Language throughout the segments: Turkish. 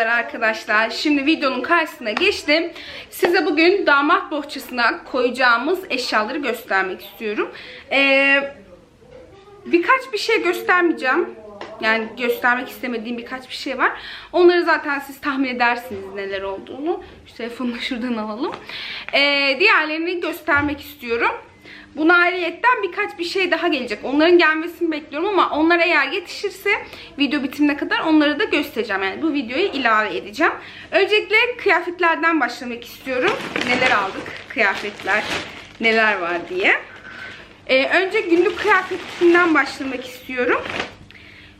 Merhabalar arkadaşlar. Şimdi videonun karşısına geçtim. Size bugün damat bohçasına koyacağımız eşyaları göstermek istiyorum. Ee, birkaç bir şey göstermeyeceğim. Yani göstermek istemediğim birkaç bir şey var. Onları zaten siz tahmin edersiniz neler olduğunu. Şu telefonu şuradan alalım. Ee, diğerlerini göstermek istiyorum. Buna ayrıyetten birkaç bir şey daha gelecek. Onların gelmesini bekliyorum ama onlar eğer yetişirse video bitimine kadar onları da göstereceğim. Yani bu videoyu ilave edeceğim. Öncelikle kıyafetlerden başlamak istiyorum. Neler aldık? Kıyafetler neler var diye. Ee, önce günlük kıyafetinden başlamak istiyorum.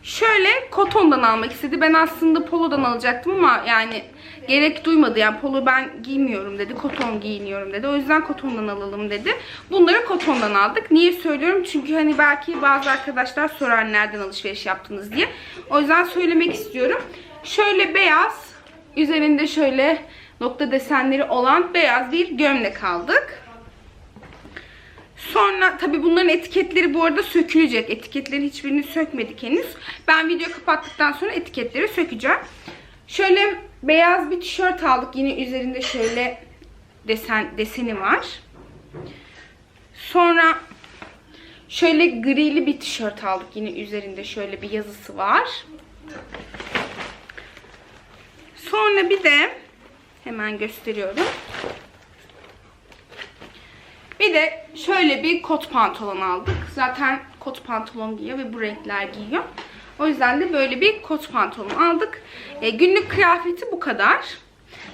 Şöyle kotondan almak istedi. Ben aslında polodan alacaktım ama yani gerek duymadı. Yani polo ben giymiyorum dedi. Koton giyiniyorum dedi. O yüzden kotondan alalım dedi. Bunları kotondan aldık. Niye söylüyorum? Çünkü hani belki bazı arkadaşlar sorar nereden alışveriş yaptınız diye. O yüzden söylemek istiyorum. Şöyle beyaz, üzerinde şöyle nokta desenleri olan beyaz bir gömlek aldık. Sonra tabi bunların etiketleri bu arada sökülecek. Etiketlerin hiçbirini sökmedik henüz. Ben video kapattıktan sonra etiketleri sökeceğim. Şöyle beyaz bir tişört aldık. Yine üzerinde şöyle desen deseni var. Sonra şöyle grili bir tişört aldık. Yine üzerinde şöyle bir yazısı var. Sonra bir de hemen gösteriyorum. Bir de şöyle bir kot pantolon aldık. Zaten kot pantolon giyiyor ve bu renkler giyiyor. O yüzden de böyle bir kot pantolon aldık. E, günlük kıyafeti bu kadar.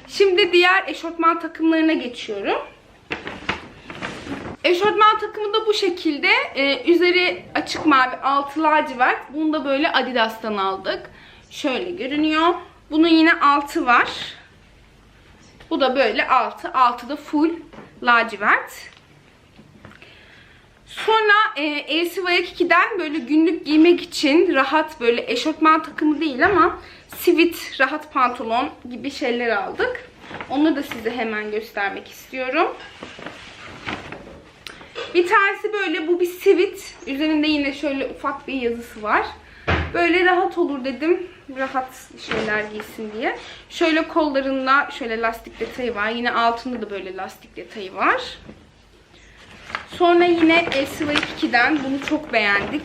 Şimdi diğer eşofman takımlarına geçiyorum. Eşofman takımı da bu şekilde. E, üzeri açık mavi, altı lacivert. Bunu da böyle Adidas'tan aldık. Şöyle görünüyor. Bunun yine altı var. Bu da böyle altı. Altı da full lacivert. Sonra e, 2'den böyle günlük giymek için rahat böyle eşofman takımı değil ama sivit rahat pantolon gibi şeyler aldık. Onu da size hemen göstermek istiyorum. Bir tanesi böyle bu bir sivit. Üzerinde yine şöyle ufak bir yazısı var. Böyle rahat olur dedim. Rahat şeyler giysin diye. Şöyle kollarında şöyle lastik detayı var. Yine altında da böyle lastik detayı var. Sonra yine LCY 2'den bunu çok beğendik.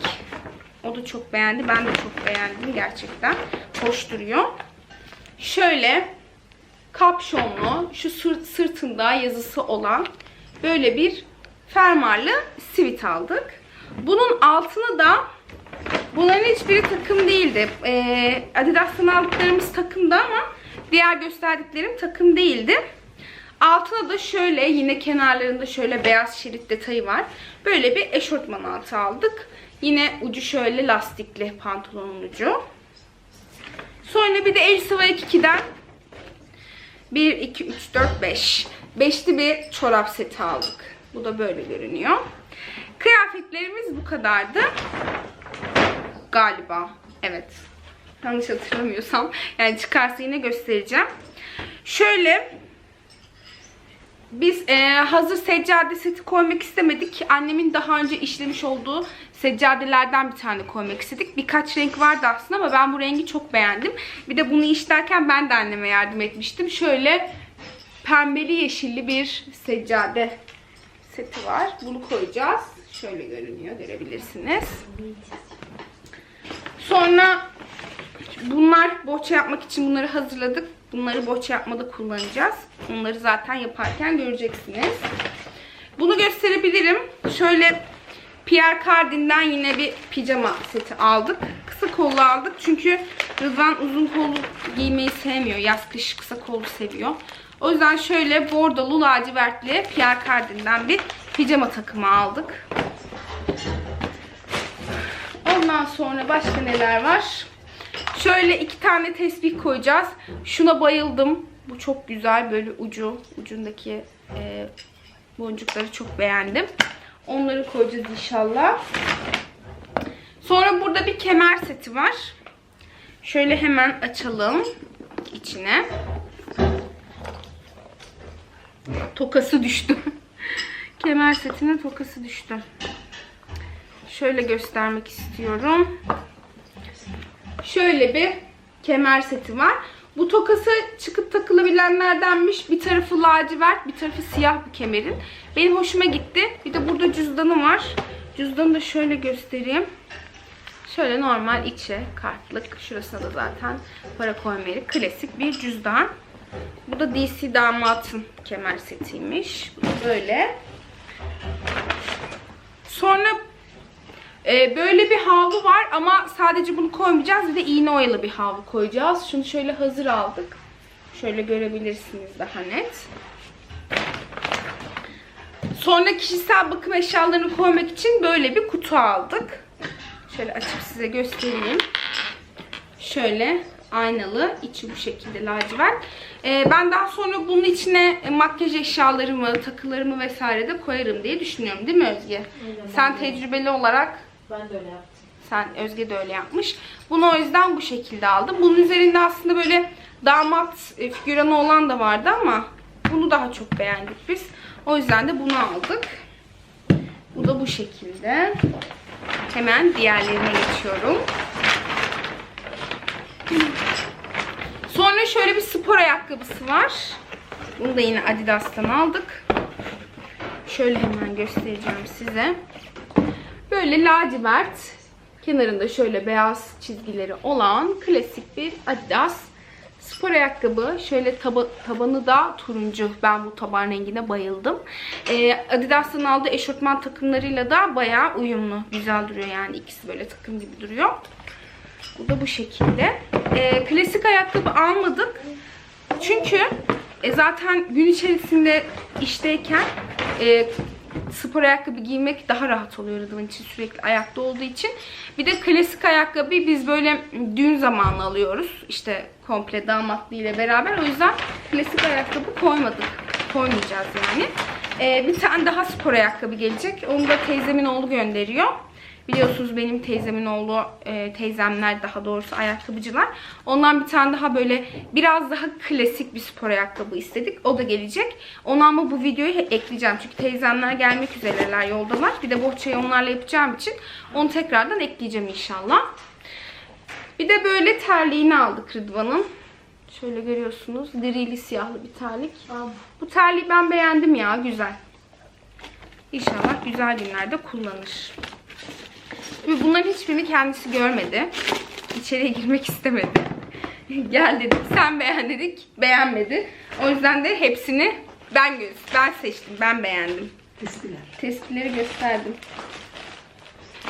O da çok beğendi. Ben de çok beğendim gerçekten. Hoş duruyor. Şöyle kapşonlu, şu sırt, sırtında yazısı olan böyle bir fermuarlı sivit aldık. Bunun altını da bunların hiçbiri takım değildi. Ee, Adidas'tan aldıklarımız takımdı ama diğer gösterdiklerim takım değildi. Altına da şöyle yine kenarlarında şöyle beyaz şerit detayı var. Böyle bir eşortman altı aldık. Yine ucu şöyle lastikli pantolonun ucu. Sonra bir de Elsevier 2'den 1, 2, 3, 4, 5. Beşli bir çorap seti aldık. Bu da böyle görünüyor. Kıyafetlerimiz bu kadardı. Galiba. Evet. Yanlış hatırlamıyorsam. Yani çıkarsa yine göstereceğim. Şöyle biz e, hazır seccade seti koymak istemedik. Annemin daha önce işlemiş olduğu seccadelerden bir tane koymak istedik. Birkaç renk vardı aslında ama ben bu rengi çok beğendim. Bir de bunu işlerken ben de anneme yardım etmiştim. Şöyle pembeli yeşilli bir seccade seti var. Bunu koyacağız. Şöyle görünüyor görebilirsiniz. Sonra bunlar bohça yapmak için bunları hazırladık. Bunları bohça yapmada kullanacağız. Onları zaten yaparken göreceksiniz. Bunu gösterebilirim. Şöyle Pierre Cardin'den yine bir pijama seti aldık. Kısa kollu aldık. Çünkü Rıdvan uzun kollu giymeyi sevmiyor. Yaz kış kısa kollu seviyor. O yüzden şöyle bordolu lacivertli Pierre Cardin'den bir pijama takımı aldık. Ondan sonra başka neler var? Şöyle iki tane tesbih koyacağız. Şuna bayıldım. Bu çok güzel. Böyle ucu, ucundaki e, boncukları çok beğendim. Onları koyacağız inşallah. Sonra burada bir kemer seti var. Şöyle hemen açalım içine. Tokası düştü. kemer setinin tokası düştü. Şöyle göstermek istiyorum. Şöyle bir kemer seti var. Bu tokası çıkıp takılabilenlerdenmiş. Bir tarafı lacivert, bir tarafı siyah bir kemerin. Benim hoşuma gitti. Bir de burada cüzdanı var. Cüzdanı da şöyle göstereyim. Şöyle normal içi kartlık. Şurasına da zaten para koyma. Klasik bir cüzdan. Bu da DC damatın kemer setiymiş. Böyle. Sonra e, böyle bir havlu var ama sadece bunu koymayacağız. Bir de iğne oyalı bir havlu koyacağız. Şunu şöyle hazır aldık. Şöyle görebilirsiniz daha net. Sonra kişisel bakım eşyalarını koymak için böyle bir kutu aldık. Şöyle açıp size göstereyim. Şöyle aynalı. içi bu şekilde lacivert. Ee, ben daha sonra bunun içine makyaj eşyalarımı, takılarımı vesaire de koyarım diye düşünüyorum. Değil mi Özge? Sen tecrübeli olarak Ben de öyle yaptım. sen Özge de öyle yapmış. Bunu o yüzden bu şekilde aldım. Bunun üzerinde aslında böyle damat e, figüranı olan da vardı ama bunu daha çok beğendik biz. O yüzden de bunu aldık. Bu da bu şekilde. Hemen diğerlerine geçiyorum. Sonra şöyle bir spor ayakkabısı var. Bunu da yine Adidas'tan aldık. Şöyle hemen göstereceğim size. Böyle lacivert, kenarında şöyle beyaz çizgileri olan klasik bir Adidas spor ayakkabı. Şöyle taba, tabanı da turuncu. Ben bu taban rengine bayıldım. Ee, Adidas'tan aldığı eşofman takımlarıyla da bayağı uyumlu. Güzel duruyor yani. ikisi böyle takım gibi duruyor. Bu da bu şekilde. Ee, klasik ayakkabı almadık. Çünkü e, zaten gün içerisinde işteyken e, spor ayakkabı giymek daha rahat oluyor Rıdvan için sürekli ayakta olduğu için. Bir de klasik ayakkabıyı biz böyle düğün zamanı alıyoruz. İşte komple damatlı ile beraber. O yüzden klasik ayakkabı koymadık. Koymayacağız yani. Ee, bir tane daha spor ayakkabı gelecek. Onu da teyzemin oğlu gönderiyor. Biliyorsunuz benim teyzemin oğlu, e, teyzemler daha doğrusu ayakkabıcılar. Ondan bir tane daha böyle biraz daha klasik bir spor ayakkabı istedik. O da gelecek. Onu ama bu videoyu ekleyeceğim. Çünkü teyzemler gelmek üzereler yoldalar. Bir de bohçayı onlarla yapacağım için onu tekrardan ekleyeceğim inşallah. Bir de böyle terliğini aldık Rıdvan'ın. Şöyle görüyorsunuz. Dirili siyahlı bir terlik. Bu terliği ben beğendim ya. Güzel. İnşallah güzel günlerde kullanır. Ve bunların hiçbirini kendisi görmedi. İçeriye girmek istemedi. Gel dedik, sen beğen dedik, beğenmedi. O yüzden de hepsini ben göz, ben seçtim, ben beğendim. Teşekkürler. Tespitleri gösterdim.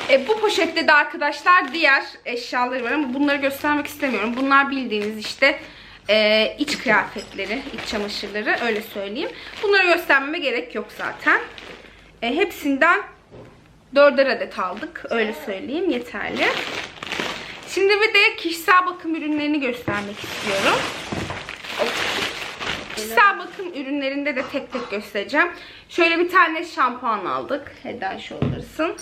E, bu poşette de arkadaşlar diğer eşyaları var ama bunları göstermek istemiyorum. Bunlar bildiğiniz işte e, iç kıyafetleri, iç çamaşırları öyle söyleyeyim. Bunları göstermeme gerek yok zaten. E, hepsinden dörder adet aldık. Öyle söyleyeyim yeterli. Şimdi bir de kişisel bakım ürünlerini göstermek istiyorum. Kişisel bakım ürünlerinde de tek tek göstereceğim. Şöyle bir tane şampuan aldık. Head and Shoulders'ın.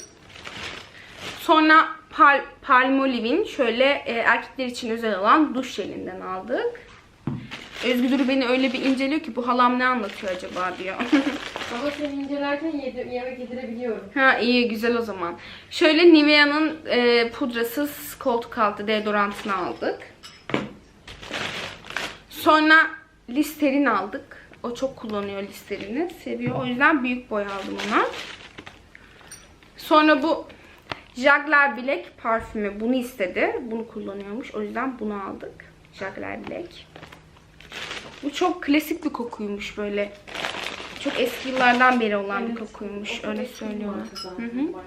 Sonra Pal Palmolive'in şöyle e, erkekler için özel olan duş jelinden aldık. Özgür Duru beni öyle bir inceliyor ki bu halam ne anlatıyor acaba diyor. Ama seni incelerken yedi, yemek yedirebiliyorum. ha iyi güzel o zaman. Şöyle Nivea'nın e, pudrasız koltuk altı deodorantını aldık. Sonra Listerin aldık. O çok kullanıyor Listerin'i. Seviyor. O yüzden büyük boy aldım ona. Sonra bu Jagler Black parfümü. Bunu istedi. Bunu kullanıyormuş. O yüzden bunu aldık. Jagler Black. Bu çok klasik bir kokuymuş böyle. Çok eski yıllardan beri olan bir kokuymuş. Öyle söylüyorlar. Hı hı.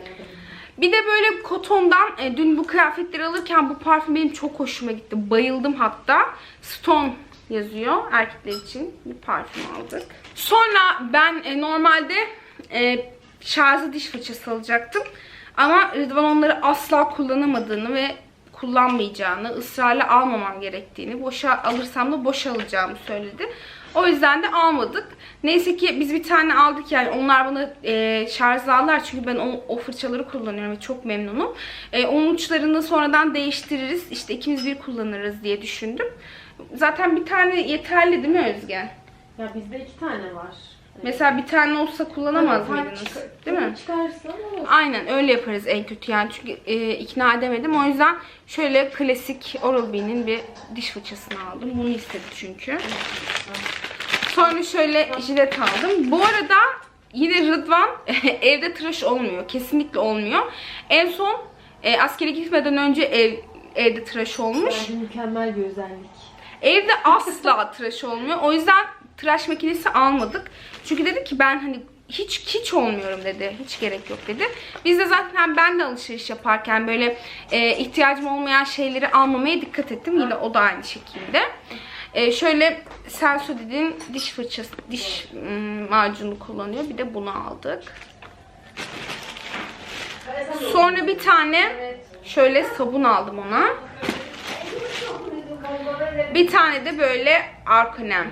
Bir de böyle kotondan e, dün bu kıyafetleri alırken bu parfüm benim çok hoşuma gitti. Bayıldım hatta. Stone yazıyor erkekler için bir parfüm aldık. Sonra ben e, normalde e, şarjlı diş fırçası alacaktım. Ama Rıdvan onları asla kullanamadığını ve kullanmayacağını, ısrarla almamam gerektiğini, boşa alırsam da boşa alacağımı söyledi. O yüzden de almadık. Neyse ki biz bir tane aldık yani onlar bana e, şarjlı aldılar çünkü ben o, o fırçaları kullanıyorum ve çok memnunum. E, onun uçlarını sonradan değiştiririz işte ikimiz bir kullanırız diye düşündüm. Zaten bir tane yeterli değil mi Özge? Ya bizde iki tane var. Mesela bir tane olsa kullanamaz Evet, mıydınız? Değil mi? Çıkarsın olur. Aynen öyle yaparız en kötü yani çünkü e, ikna edemedim. O yüzden şöyle klasik Oral-B'nin bir diş fırçasını aldım. Bunu istedi çünkü. Sonra şöyle jilet aldım. Bu arada yine Rıdvan evde tıraş olmuyor. Kesinlikle olmuyor. En son e, askere gitmeden önce ev evde tıraş olmuş. Bence mükemmel bir özellik. Evde asla tıraş olmuyor. O yüzden tıraş makinesi almadık. Çünkü dedi ki ben hani hiç hiç olmuyorum dedi. Hiç gerek yok dedi. Biz de zaten ben de alışveriş yaparken böyle e, ihtiyacım olmayan şeyleri almamaya dikkat ettim. Yine o da aynı şekilde. E, şöyle Sensodyne'in diş fırçası, diş ım, macunu kullanıyor. Bir de bunu aldık. Sonra bir tane şöyle sabun aldım ona. Bir tane de böyle Arkonem.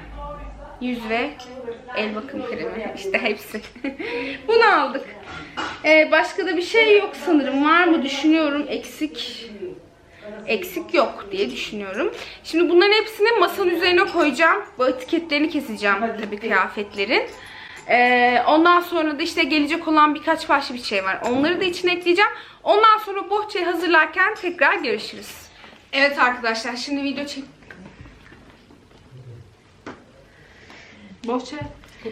Yüz ve el bakım kremi. İşte hepsi. Bunu aldık. Ee, başka da bir şey yok sanırım. Var mı düşünüyorum. Eksik eksik yok diye düşünüyorum. Şimdi bunların hepsini masanın üzerine koyacağım. Bu etiketlerini keseceğim tabii kıyafetlerin. Ee, ondan sonra da işte gelecek olan birkaç başka bir şey var. Onları da içine ekleyeceğim. Ondan sonra bohçayı hazırlarken tekrar görüşürüz. Evet arkadaşlar şimdi video çek... Bohça...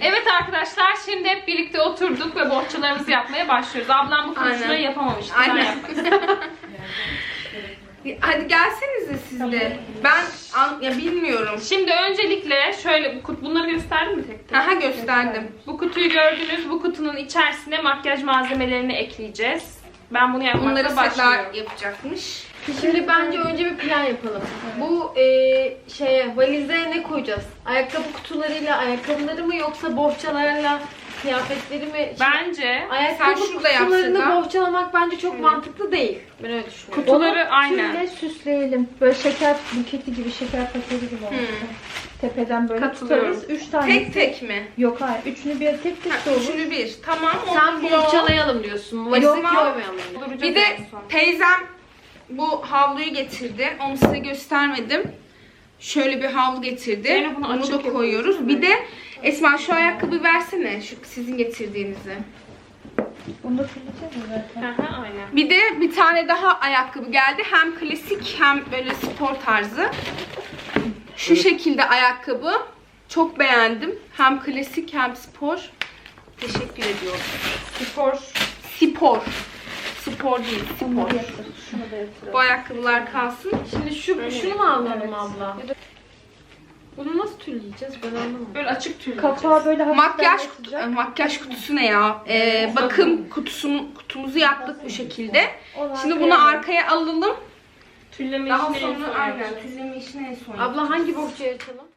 Evet arkadaşlar şimdi hep birlikte oturduk ve bohçalarımızı yapmaya başlıyoruz. Ablam bu konuşmayı Aynen. yapamamıştı. Ben Aynen. yapmak Hadi gelsenize siz de. Ben an- ya bilmiyorum. Şimdi öncelikle şöyle bu kut bunları gösterdim mi tek tek? Aha gösterdim. Bu kutuyu gördünüz. Bu kutunun içerisine makyaj malzemelerini ekleyeceğiz. Ben bunu yapmakla Bunları başlıyorum. Sedar yapacakmış. Şimdi bence önce bir plan yapalım. Bu e, şeye valize ne koyacağız? Ayakkabı kutularıyla ayakkabıları mı yoksa bohçalarla kıyafetleri mi? Bence Ayakkabı Sen şurada kutularını bohçalamak bence çok mantıklı değil. Ben öyle düşünüyorum. kutuları aynen. Şöyle süsleyelim. Böyle şeker buketi gibi, şeker paketi gibi olsun. Tepeden böyle Katılıyorum. tutarız. Üç tane. Tek tek mi? Yok hayır. Üçünü bir tek tek Ha, de olur. üçünü bir. Tamam. Sen olur. bohçalayalım diyorsun. Valize Yok. koymayalım. Bir de teyzem bu havluyu getirdi. Onu size göstermedim. Şöyle bir havlu getirdi. Zeynep bunu Bunu da koyuyoruz. Bir de Esma şu ayakkabı versene. Şu sizin getirdiğinizi. Bunu da kullanacağız mı zaten? Aha, aynen. Bir de bir tane daha ayakkabı geldi. Hem klasik hem böyle spor tarzı. Şu şekilde ayakkabı. Çok beğendim. Hem klasik hem spor. Teşekkür ediyorum. Spor. Spor. Spor değil, spor. Bu ayakkabılar kalsın. Şimdi şu şunu mu alalım abla? Bunu nasıl tülleyeceğiz ben anlamadım. Böyle açık tüylü. Kapağı böyle Makyaj kutu, yatacak. makyaj kutusu ne ya? Ee, bakım kutusunu kutumuzu yaptık bu şekilde. Şimdi bunu arkaya alalım. Tülleme Daha işini en sonra aynen tüzleme işini en son Abla hangi bohçayı açalım?